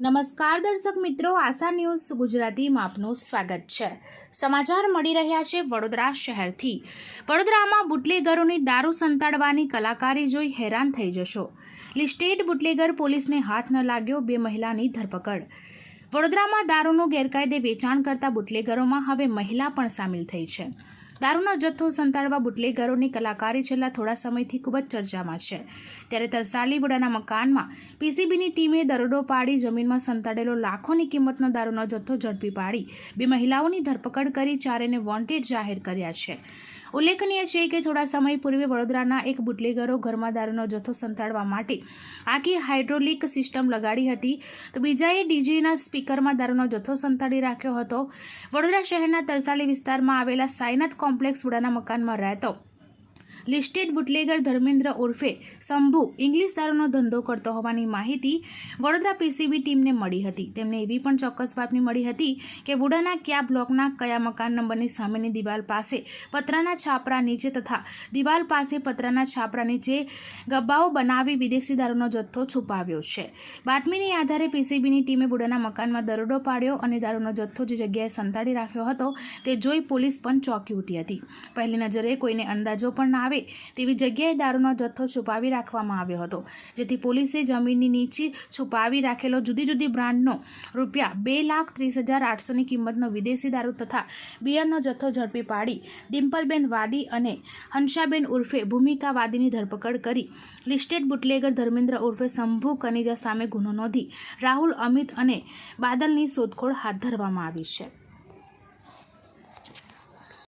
નમસ્કાર દર્શક મિત્રો, આશા ન્યૂઝ ગુજરાતીમાં આપનું સ્વાગત છે. સમાચાર મળી રહ્યા છે વડોદરા શહેરથી. વડોદરામાં બુટલેગરોની દારૂ સંતાડવાની કલાકારી જોઈ હેરાન થઈ જશો. લિસ્ટેડ બુટલેગર પોલીસને હાથ ન લાગ્યો બે મહિલાની ધરપકડ. વડોદરામાં દારૂનું ગેરકાયદે વેચાણ કરતા બુટલેગરોમાં હવે મહિલા પણ સામેલ થઈ છે. દારૂનો જથ્થો સંતાડવા બુટલેગરોની કલાકારી છેલ્લા થોડા સમયથી ખૂબ જ ચર્ચામાં છે. ત્યારે તરસાલીવડાના મકાનમાં પીસીબીની ટીમે દરોડો પાડી જમીનમાં સંતાડેલો લાખોની કિંમતનો દારૂનો જથ્થો ઝડપી પાડી બે મહિલાઓની ધરપકડ કરી ચારેને વોન્ટેડ જાહેર કર્યા છે. ઉલ્લેખનીય છે કે થોડા સમય પૂર્વે વડોદરાના એક બુટલેગરો ઘરમાં દારૂનો જથ્થો સંતાડવા માટે આખી હાઇડ્રોલિક સિસ્ટમ લગાડી હતી. તો બીજાએ ડીજેના સ્પીકરમાં દારૂનો જથ્થો સંતાડી રાખ્યો હતો. વડોદરા શહેરના તરસાલી વિસ્તારમાં આવેલા સાયનાથ કોમ્પ્લેક્સ વડાના મકાનમાં રહેતો લિસ્ટેડ બુટલેગર ધર્મેન્દ્ર ઉર્ફે શંભુ ઇંગ્લિશ દારૂનો ધંધો કરતો હોવાની માહિતી વડોદરા પીસીબી ટીમને મળી હતી. તેમને એવી પણ ચોક્કસ બાતમી મળી હતી કે વુડાના કયા બ્લોકના કયા મકાન નંબરની સામેની દિવાલ પાસે પતરાના છાપરા નીચે તથા દિવાલ પાસે પતરાના છાપરા નીચે ગબ્બાઓ બનાવી વિદેશી દારૂનો જથ્થો છુપાવ્યો છે. બાતમીની આધારે પીસીબીની ટીમે બુડાના મકાનમાં દરોડો પાડ્યો અને દારૂનો જથ્થો જે જગ્યાએ સંતાડી રાખ્યો હતો તે જોઈ પોલીસ પણ ચોંકી ઉઠી હતી. પહેલી નજરે કોઈને અંદાજો પણ ના આવે તેવી જગ્યાએ દારૂનો જથ્થો છુપાવી રાખવામાં આવ્યો હતો. જેથી પોલીસે જમીનની નીચે છુપાવી રાખેલો જુદી જુદી બ્રાન્ડનો રૂપિયા બે લાખ ત્રીસ હજાર આઠસોની કિંમતનો વિદેશી દારૂ તથા બિયરનો જથ્થો ઝડપી પાડી ડિમ્પલબેન વાદી અને હંસાબેન ઉર્ફે ભૂમિકા વાદીની ધરપકડ કરી લિસ્ટેડ બુટલેગર ધર્મેન્દ્ર ઉર્ફે શંભુ કનિજા સામે ગુનો નોંધી રાહુલ અમિત અને બાદલની શોધખોળ હાથ ધરવામાં આવી છે.